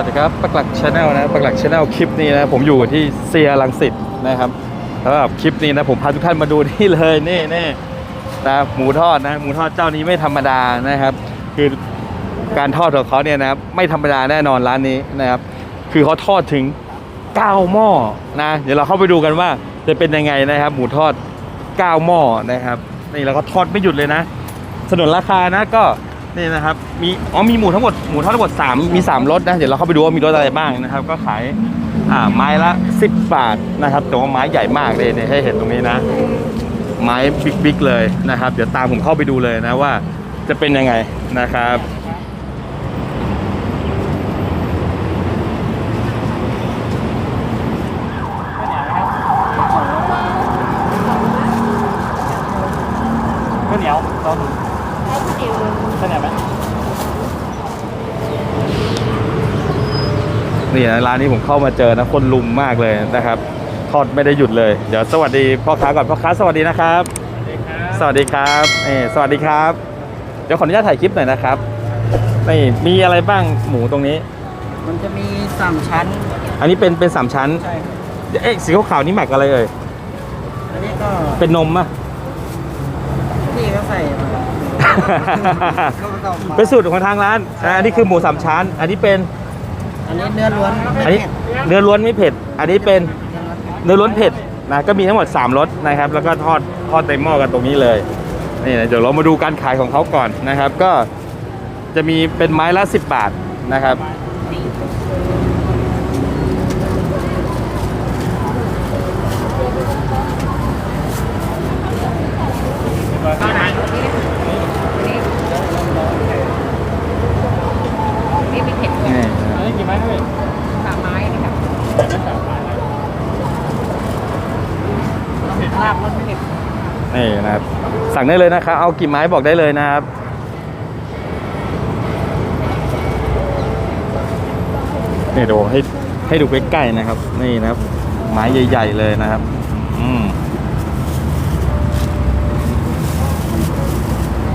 วัสดีครับปักหลักชาแนลนะปักหลักชาแนลคลิปนี้นะผมอยู่ที่เซียรังสิตนะครับแล้วแบคลิปนี้นะผมพาทุกท่านมาดูนี่เลยนี่นี่นะหมูทอดนะหมูทอดเจ้านี้ไม่ธรรมดานะครับ คือการทอดของเขาเนี่ยนะครับไม่ธรรมดาแน่นอนร้านนี้นะครับ คือเขาทอดถึง9หม้อนะเดี๋ยวเราเข้าไปดูกันว่าจะเป็นยังไงนะครับ หมูทอด9หม้อนะครับนี่แล้วก็ทอดไม่หยุดเลยนะสนุนราคานะก็ นี่นะครับ มี อ๋อ มีหมูทั้งหมด หมูทอดทั้งหมด3มี3รสนะ เดี๋ยวเราเข้าไปดูว่ามีรสอะไรบ้างนะครับ ก็ขาย อ่า ไม้ละ 10 บาทนะครับ แต่ว่าไม้ใหญ่มากเลยเนี่ยให้เห็นตรงนี้นะ ไม้บิ๊กๆเลยนะครับ เดี๋ยวตามผมเข้าไปดูเลยนะว่าจะเป็นยังไงนะครับ ข้าวเหนียวลอง ได้ก๋วยเตี๋ยวเลย ข้าวเหนียวไหม นี่นะร้านนี้ผมเข้ามาเจอนะคนลุมมากเลยนะครับ ทอดไม่ได้หยุดเลย เดี๋ยวสวัสดีพ่อค้าก่อนพ่อค้าสวัสดีนะครับ สวัสดีครับนี่สวัสดีครับ เดี๋ยวขออนุญาตถ่ายคลิปหน่อยนะครับนี่มีอะไรบ้างหมูตรงนี้ มันจะมีสามชั้น อันนี้เป็นเป็นสามชั้น ใช่ครับเอ๊ะสีขาวๆนี่หมักอะไรเอ่ย อันนี้ก็เป็นนมอะพี่เขาใส่มา ก็ผสมมาเป็นสูตรของทางร้านอ่าอันนี้คือหมูสามชั้น อันนี้เป็น อันนี้เนื้อล้วนไม่อันนี้เผ็ดเนื้อล้วนไม่เผ็ด อันนี้เป็นเนื้อล้วนเนื้อล้วนเผ็ดนะก็มีทั้งหมด 3รสนะครับ แล้วก็ทอดทอดเต็มหม้อกันตรงนี้เลยนี่นะเดี๋ยวเรามาดูการขายของเขาก่อนนะครับ ก็จะมีเป็นไม้ละ 10 บาทนะครับ นี่ไม่เผ็ดด้วย นี่ อันนี้กี่ไม้ครับพี่ สามไม้นะครับ ลาบรสเผ็ด นี่นะครับ สั่งได้เลยนะครับ เอากี่ไม้บอกได้เลยนะครับนี่ดูให้ให้ดูใกล้ๆนะครับ นี่นะครับ ไม้ใหญ่ ๆ เลยนะครับ อืม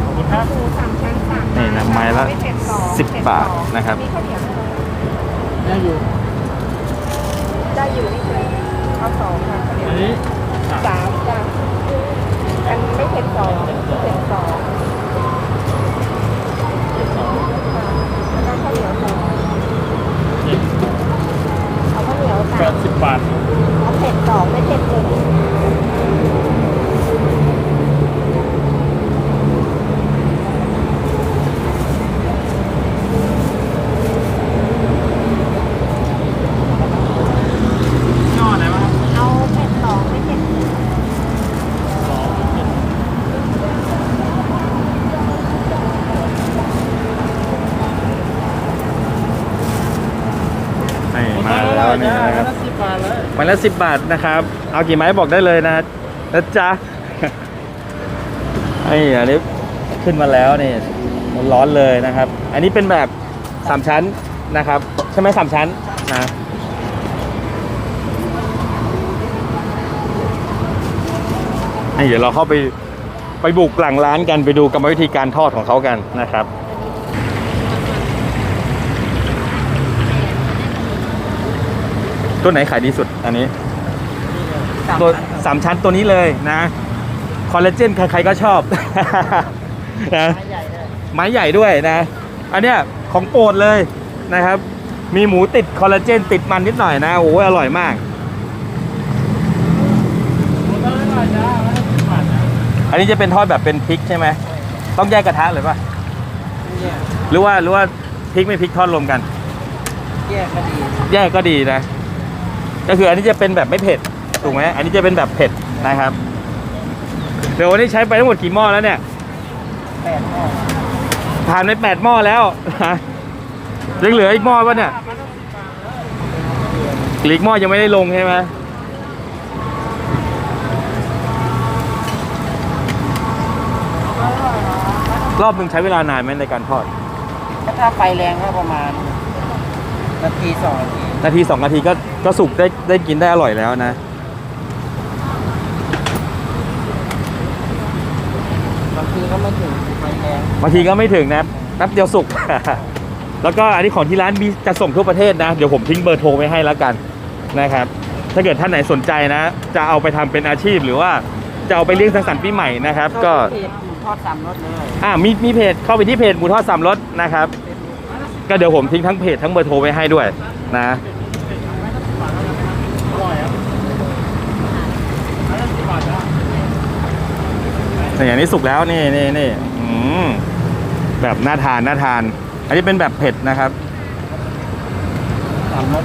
ขอบคุณครับหมูสามชั้นสามนี่นะไม้ละเผ็ดสองสิบเผ็ดบาทสองนะครับมีข้าวเหนียวได้อยู่ได้อยู่นี่คือข้าวสองค่ะข้าวเหนียว อันนี้ สามจ้ะอันไม่ เผ็ดสองเผ็ดสองแล้วก็ข้าวเหนียวสองเอาข้าวเหนียวแปสามดสิบบาทเอาเผ็ดสองไม่เผ็ดหนึ่ง ยอดไหนบ้างครับ เอาเผ็ดสองไม่เผ็ดหนึ่ง สองเจ็ด นี่มาแล้วนี่นะครับ สิบบาทเละสิบบาทนะครับ เอากี่ไม้บอกได้เลยนะนะจ๊ะไอ้อันนี้ขึ้นมาแล้วนี่มันร้อนเลยนะครับ อันนี้เป็นแบบสามชั้นนะครับ ใช่ไหมสามชั้นนะนี่เดี๋ยวเราเข้าไปไปบุกหลังร้านกันไปดูกรรมวิธีการทอดของเขากันนะครับ ตัวไหนขายดีสุดอันนี้สามตัวชั้นครับสามชั้นตัวนี้เลยนะคอลลาเจนใครๆก็ชอบนะไม้ใหญ่เลยไม้ใหญ่ด้วยนะ อันเนี้ยของโปรดเลยนะครับ มีหมูติดคอลลาเจนติดมันนิดหน่อยนะโอ้ยอร่อยมากหมดแล้วไม่ได้จ้าสิบบาทนะอันนี้จะเป็นทอดแบบเป็นพริกใช่ไหมต้องแยกกระทะเลยป่ะเนี่ยหรือว่าหรือว่าพริกไม่พริกทอดรวมกัน แยกก็ดี แยกก็ดีนะ ก็คืออันนี้จะเป็นแบบไม่เผ็ดถูกไหมอันนี้จะเป็นแบบเผ็ดนะครับ เดี๋ยววันนี้ใช้ไปทั้งหมดกี่หม้อแล้วเนี่ยแปดหม้อผ่านไปแปดหม้อแล้วยังเหลืออีกหม้อป่ะเนี่ยอีกหม้อยังไม่ได้ลงใช่ไหมรอบหนึ่งใช้เวลานานไหมในการทอด ถ้าถ้าไฟแรงก็ประมาณนาทีสองนาทีนาทีสองนาทีก็ก็สุกได้ได้กินได้อร่อยแล้วนะบางทีก็ไม่ถึงไฟแดงบางทีก็ไม่ถึงนะแป๊บเดียวสุก แล้วก็อันนี้ของที่ร้านมีจะส่งทั่วประเทศนะ เดี๋ยวผมทิ้งเบอร์โทรไว้ให้แล้วกันนะครับ ถ้าเกิดท่านไหนสนใจนะ จะเอาไปทำเป็นอาชีพหรือว่าจะเอาไปเลี้ยงสังสรรค์ปีใหม่นะครับ ก็เพจหมูทอดสามรสเลยอ่ามีมีเพจเข้าไปที่เพจหมูทอดสามรสนะครับ ก็เดี๋ยวผมทิ้งทั้งเพจทั้งเบอร์โทรไว้ให้ด้วย นะอร่อยครับอันนั้นสิบบาทจ้านี่อันนี้สุกแล้วนี่นี่นี่อืมแบบน่าทานน่าทาน อันนี้เป็นแบบเผ็ดนะครับสามรส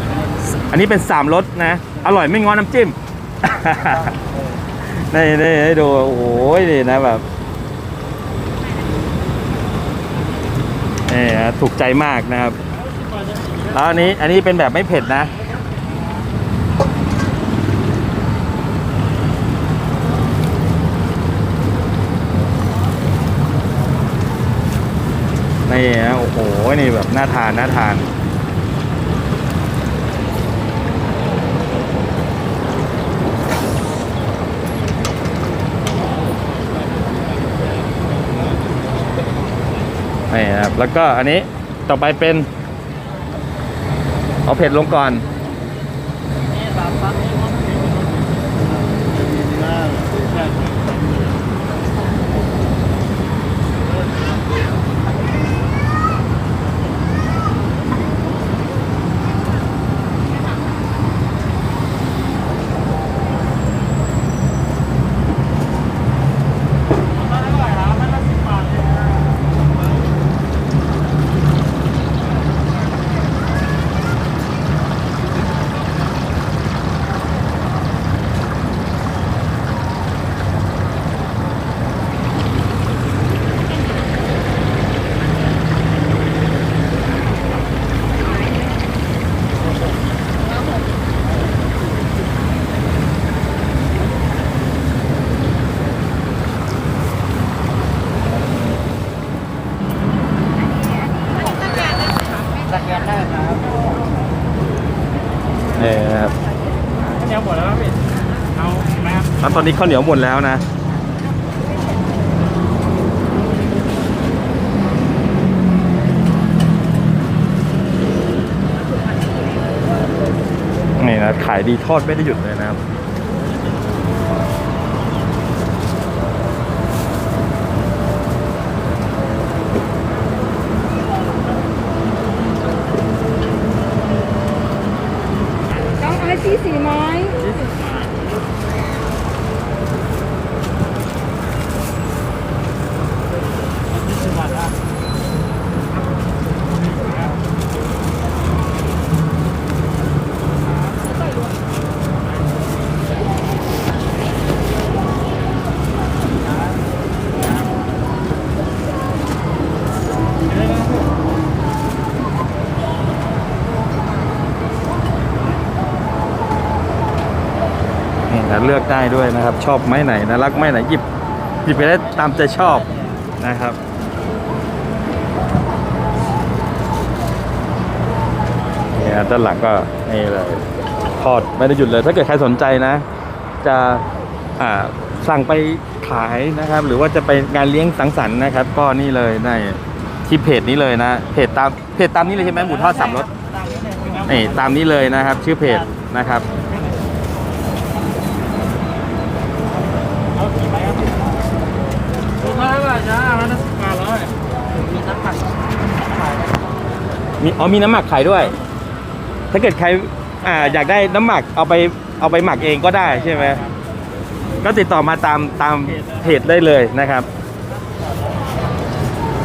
อันนี้เป็นสามรสนะ อร่อยไม่ง้อน้ำจิ้มนี่นี่ให้ดูโอ้โหนี่นะแบบนี่ฮะถูกใจมากนะครับ แล้วอันนี้อันนี้เป็นแบบไม่เผ็ดนะ นี่นะโอ้โห นี่แบบน่าทานน่าทานนี่นะครับแล้วก็อันนี้ต่อไปเป็น เอาเผ็ดลงก่อน นี่สามชั้นนี่มันเป็นน่าแค่ สแกนได้ครับ นี่นะครับ ข้าวเหนียวหมดแล้วครับพี่เอาไหมครับ แล้วต อนนี้ข้าวเหนียวหมดแล้วนะ นี่นะ ขายดีทอดไม่ได้หยุดเลยนะครับ ต้องเอาที่สีไม้ ยี่สิบบาทอะ นี่นะ เลือกได้ด้วยนะครับ ชอบไม้ไหนนะรักไม้ไหนหยิบหยิบไปได้ตามใจชอบนะครับนี่นะด้านหลังก็นี่เลยทอดไม่ได้หยุดเลย ถ้าเกิดใครสนใจนะ จะอ่าสั่งไปขายนะครับ หรือว่าจะไปงานเลี้ยงสังสรรค์นะครับ ก็นี่เลยในที่เพจนี้เลยนะเพจตามเพจตามนี้เลยใช่ไหมหมูทอดสามรสนี่ตามนี้เลยนะครับ ชื่อเพจนะครับ เอากี่ใบครับถูกเท่าไหร่จ้าอันนั้นสิบบาทเลย มีน้ำผักขาย มีอ๋อมีน้ำหมักขายด้วย ถ้าเกิดใครอ่าอยากได้น้ำหมักเอาไปเอาไปหมักเองก็ได้ใช่ไหมก็ติดต่อมาตามตามเพจได้เลยนะครับ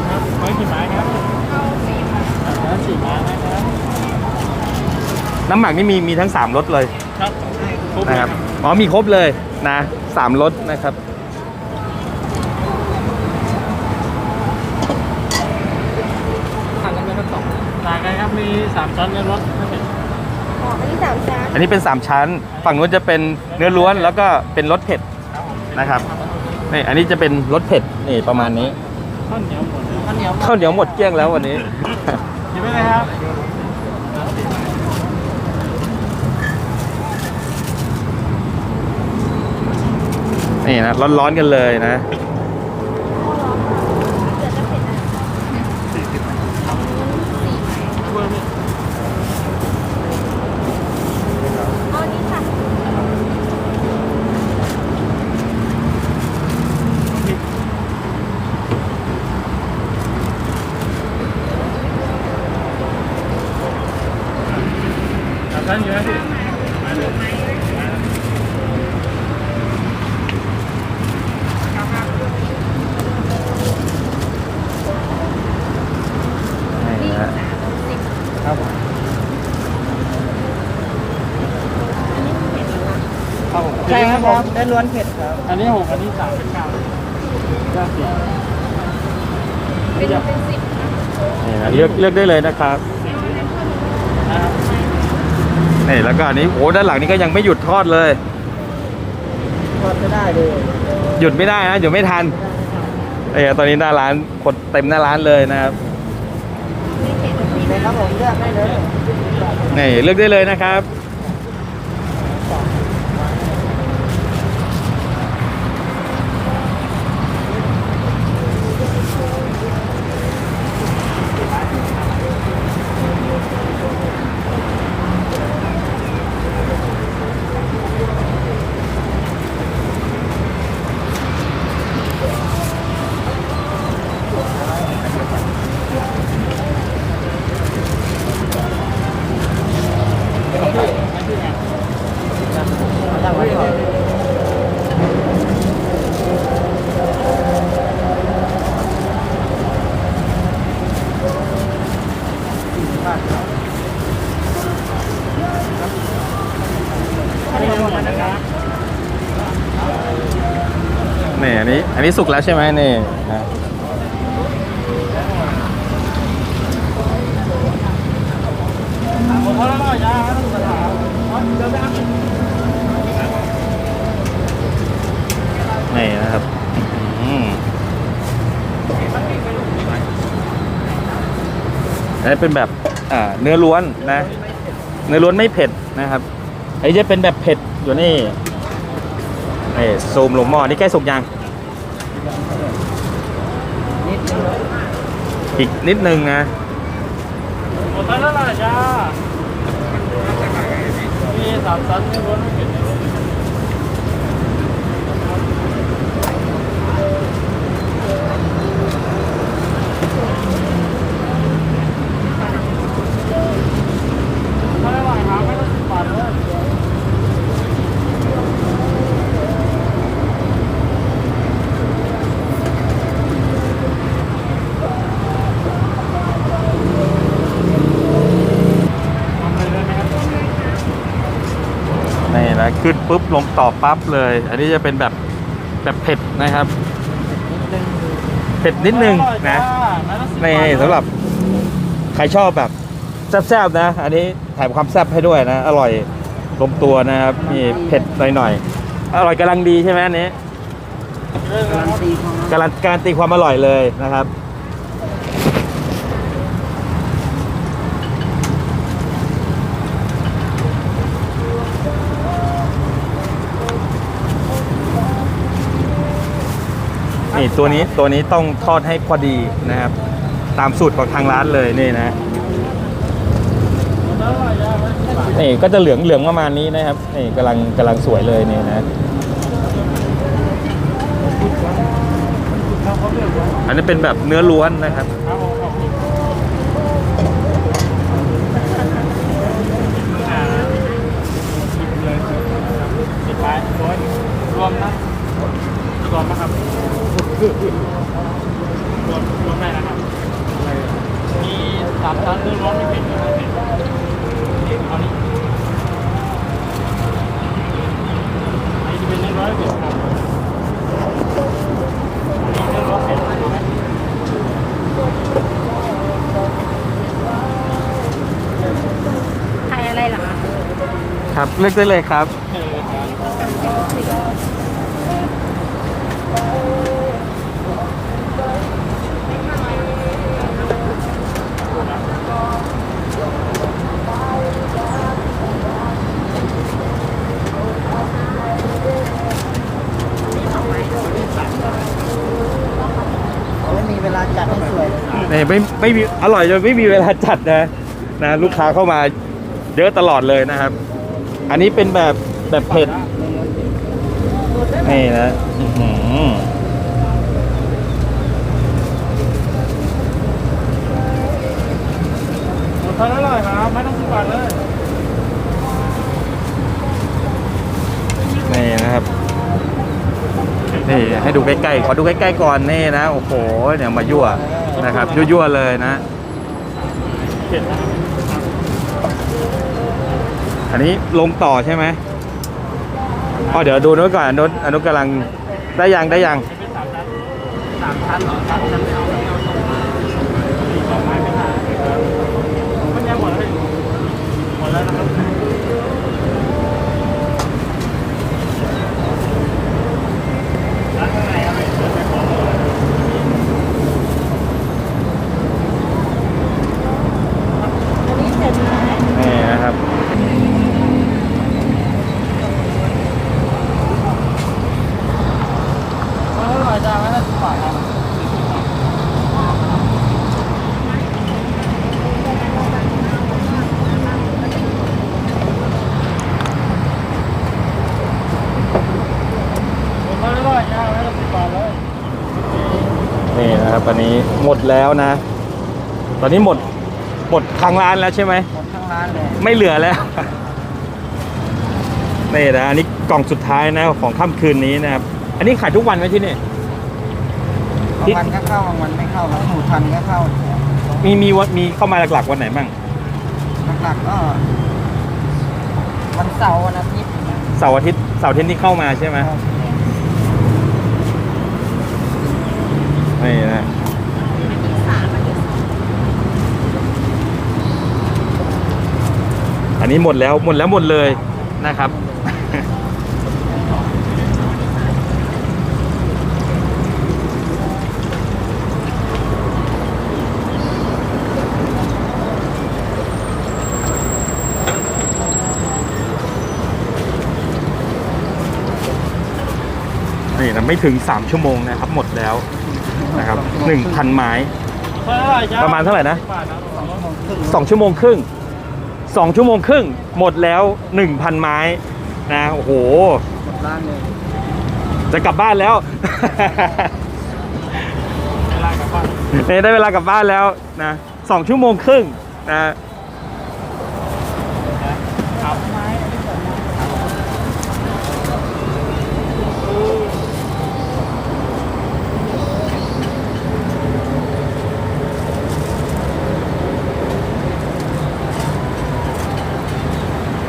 ครับไว้กี่ไม้ครับเอาสี่ไม้แล้วสี่ไม้นะครับน้ำหมักนี่มีมีทั้ง3รสเลยครับครบเลยนะครับอ๋อมีครบเลยนะสามรสนะครับ มีสามชั้นเนื้อล้วนผิดอ๋ออันนี้สามชั้นอันนี้เป็นสามชั้น ฝั่งนู้นจะเป็นเนื้อล้วนแล้วก็เป็นรสเผ็ดนะครับนี่อันนี้จะเป็นรสเผ็ดนี่ประมาณนี้ข้าวเหนียวหมดข้าวเหนียวข้าวเหนียวหมดเกลี้ยงแล้ววันนี้ หยิบไปเลยครับนี่นะร้อนๆกันเลยนะ ครับผมได้ล้วนเผ็ดครับ อันนี้หกอันนี้สามเป็นเก้าเก้าสี่เป็นเป็นสิบนี่นะเลือกเลือกได้เลยนะครับนะครับนี่แล้วก็อันนี้โอ้ด้านหลังนี้ก็ยังไม่หยุดทอดเลย ทอดจะได้เลยหยุดไม่ได้นะหยุดไม่ทันเอ้ยตอนนี้หน้าร้านคนเต็มหน้าร้านเลยนะครับเลยครับผมเลือกได้เลยนี่เลือกได้เลยนะครับ ตั้งไว้ก่อนอันนี้หมดแล้วนะครับ นี่อันนี้ อันนี้สุกแล้วใช่ไหมนี่นะนี่นะครับอันนี้เป็นแบบอ่าเนื้อล้วนนะ เนื้อล้วนไม่เผ็ดนะครับไอ้จะเป็นแบบเผ็ดอยู่นี่ นี่ซูมลงหม้อนี่ใกล้สุกยังอีกนิดนึงนะหมดแล้วล่ะจ้ามีสามชั้นไม่ล้วนไม่เผ็ดเลย ไม่ไหวครับไม่ต้องสิบบาทเลย นี่นะขึ้น ปุ๊บลงต่อปั๊บเลย อันนี้จะเป็นแบบแบบเผ็ดนะครับ เผ็ดนิดนึงนะนี่สำหรับใครชอบแบบแซ่บๆนะ อันนี้แถมความแซ่บให้ด้วยนะ อร่อยลงตัวนะครับมีเผ็ดหน่อยๆอร่อยกำลังดีใช่ไหมอันนี้การันตีของการันการนตีความอร่อยเลยนะครับ นี่ตัวนี้ตัวนี้ต้องทอดให้พอดีนะครับ ตามสูตรของทางร้านเลยนี่นะนี่ก็จะเหลืองเหลืองประมาณนี้นะครับนี่กำลังกำลังสวยเลยนี่นะอันนี้เป็นแบบเนื้อล้วนนะครับครับผมขอบคุณอ่าสิบเลยสิบไปรวมรวมนะรวมนะครับ รวมรวมได้นะครับ มีสามชั้นเนื้อร้อนไม่เผ็ดนะครับเผ็ดเอานี้อันนี้จะเป็นเนื้อร้อนไม่เผ็ดครับมีเนื้อร้อนเผ็ดไหมใครอะไรเหรอคะ ครับ เลือกได้เลยครับ เออครับ เนี่ ไม่ไม่มีอร่อยจนไม่มีเวลาจัดนะนะ ลูกค้าเข้ามาเยอะตลอดเลยนะครับ อันนี้เป็นแบบแบบเผ็ดนี่นะอือหือหมูทอดอร่อยครับไม่ต้องสิบบาทเลยนี่นะครับนี่ให้ดูใกล้ๆขอดูใกล้ๆก่อนนี่นะโอ้โหเนี่ยมายั่ว นะครับยั่วๆเลยนะเผ็ดนะ อันนี้ลงต่อใช่ไหมอ๋อเดี๋ยวดูนู้นก่อนอนุอนุกำลังได้ยังได้ยังสามชั้นหรอสามชั้นไม่เอาไม่เอาสองไม้สองไม้ไม่ทานมันยังหมดแล้วหมดแล้วนะครับร้านข้างในอะไรเปิดไม่พอ อันนี้เสร็จไหม นี่นะครับ อร่อยจังไม่ต้องสิบบาทครับ ผมว่าอร่อยจังไม่ต้องสิบบาทเลย นี่นะครับอันนี้หมด แล้วนะ ตอนนี้หมดหมดทางร้านแล้วใช่ไหมหมดทั้งร้านเลยไม่เหลือแล้ว นี่นะอันนี้กล่องสุดท้ายนะของค่ำคืนนี้นะครับ อันนี้ขายทุกวันไหมที่นี่ บางวันก็เข้าบางวันไม่เข้าครับหมูทันก็เข้า มีมีวันมีเข้ามาหลักๆวันไหนบ้างหลักๆก็วันเสาร์วันอาทิตย์เสาร์อาทิตย์เสาร์อาทิตย์นี่เข้ามาใช่ไหมครับ นี่นะ อันนี้หมดแล้วหมดแล้วหมดเลยนะครับ นี่นะไม่ถึง 3 ชั่วโมงนะครับ หมดแล้วนะครับ1,000 ไม้อร่อยจังประมาณเท่าไหร่นะสิบบาทครับสองชั่วโมงครึ่ง2ชั่วโมงครึ่ง 2 ชั่วโมงครึ่ง หมดแล้ว 1,000 ไม้นะโอ้โหหมดร้านเลยจะกลับบ้านแล้วเวลากลับบ้านนี่ได้เวลากลับบ้านแล้วนะสองชั่วโมงครึ่งนะ ครับ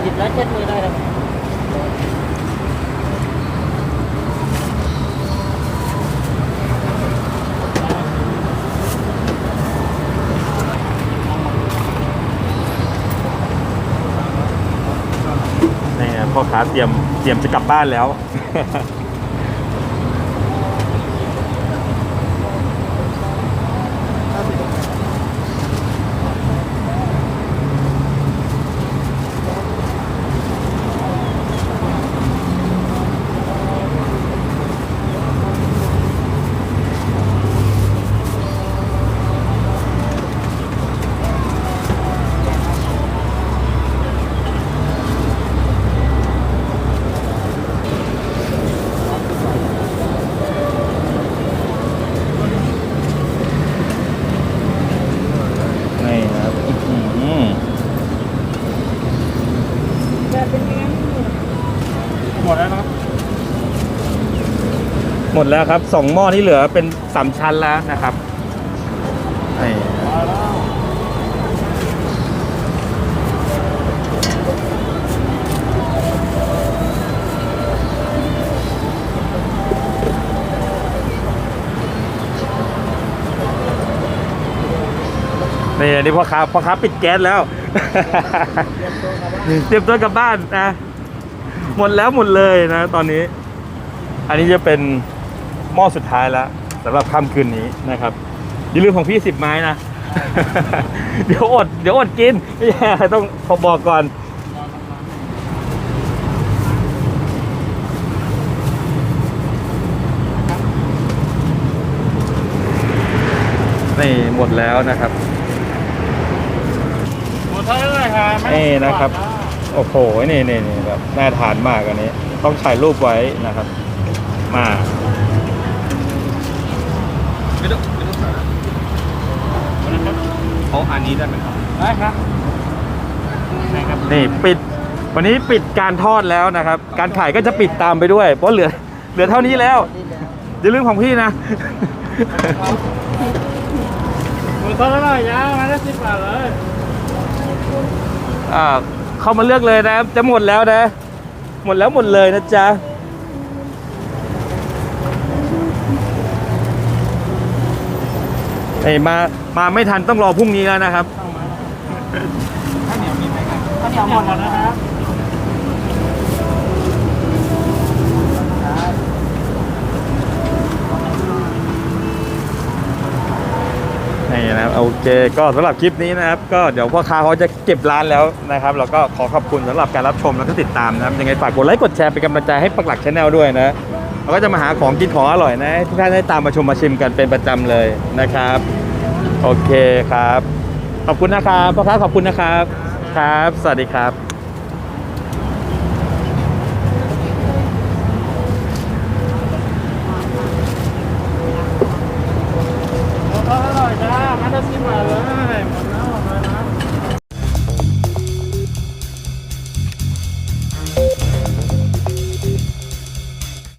หยิบแล้วเช็ดมือได้เลย นี่นะ พ่อค้าเตรียมเตรียมจะกลับบ้านแล้ว นี่นะครับอื้อหือ จะเป็นยังไง หมดแล้วนะครับ หมดแล้วครับสองหม้อที่เหลือเป็นสามชั้นแล้วนะครับนี่นี่อันนี้พ่อค้าพ่อค้าปิดแก๊สแล้วเตรียมตัวกลับบ้านนะหมดแล้วหมดเลยนะ ตอนนี้ อันนี้จะเป็น หม้อสุดท้ายแล้วสำหรับค่ำคืนนี้นะครับอย่าลืมของพี่สิบไม้นะ เดี๋ยวอดเดี๋ยวอดกินไม่ใช่ต้องขอบอกก่อนนี่หมดแล้วนะครับหมดเท่าไหร่ครับนี่นะครับ โอ้โหนี่นี่นี่แบบน่าทานมากอันนี้ ต้องถ่ายรูปไว้นะครับ มา ไม่ต้องไม่ต้องเขาอันนี้ได้ไหมครับได้ครับได้ครับนี่ปิด วันนี้ปิดการทอดแล้วนะครับ การขายก็จะปิดตามไปด้วย เพราะเหลือ เหลือเท่านี้แล้วอย่าลืมของพี่นะหมดเท่าไหร่ยาวมาได้สิบบาทเลยอ่าเข้ามาเลือกเลยนะครับจะหมดแล้วนะ หมดแล้วหมดเลยนะจ๊ะ เอ้ยมามาไม่ทันต้องรอพรุ่งนี้แล้วนะครับข้าวเหนียวมีไหมครับข้าวเหนียวหมดแล้วนะครับนี่นะครับโอเคก็สำหรับคลิปนี้นะครับ ก็เดี๋ยวพ่อค้าเขาจะเก็บร้านแล้วนะครับแล้วก็ขอขอบคุณสำหรับการรับชมแล้วก็ติดตามนะครับยังไงฝากกดไลค์กดแชร์เป็นกำลังใจให้ปักหลักชาแนลด้วยนะ เราก็จะมาหาของกินของอร่อยนะทุกท่านได้ตามมาชมมาชิมกันเป็นประจำเลยนะครับ โอเคครับ ขอบคุณนะครับพ่อค้าขอบคุณนะครับ ครับ สวัสดีครับ